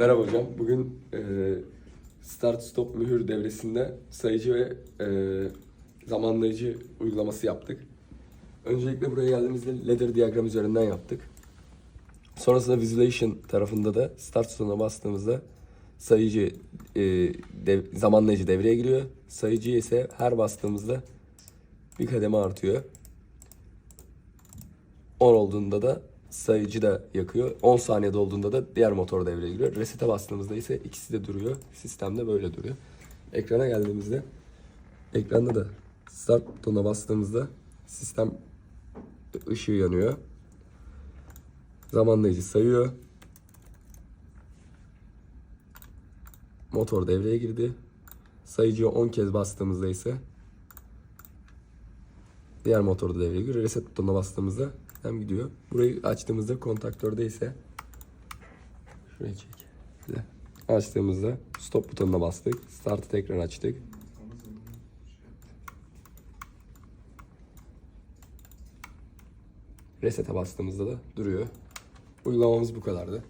Merhaba hocam. Bugün e, start stop mühür devresinde sayıcı ve e, zamanlayıcı uygulaması yaptık. Öncelikle buraya geldiğimizde ladder diyagram üzerinden yaptık. Sonrasında visualization tarafında da start sonuna bastığımızda sayıcı e, dev- zamanlayıcı devreye giriyor. Sayıcı ise her bastığımızda bir kademe artıyor. 10 olduğunda da sayıcı da yakıyor. 10 saniyede olduğunda da diğer motor devreye giriyor. Reset'e bastığımızda ise ikisi de duruyor. Sistemde böyle duruyor. Ekrana geldiğimizde ekranda da start butonuna bastığımızda sistem ışığı yanıyor. Zamanlayıcı sayıyor. Motor devreye girdi. Sayıcıya 10 kez bastığımızda ise Diğer motor da devreye giriyor. Reset butonuna bastığımızda hem gidiyor. Burayı açtığımızda kontaktörde ise şuraya çek. Açtığımızda stop butonuna bastık. Startı tekrar açtık. Reset'e bastığımızda da duruyor. Uygulamamız bu kadardı.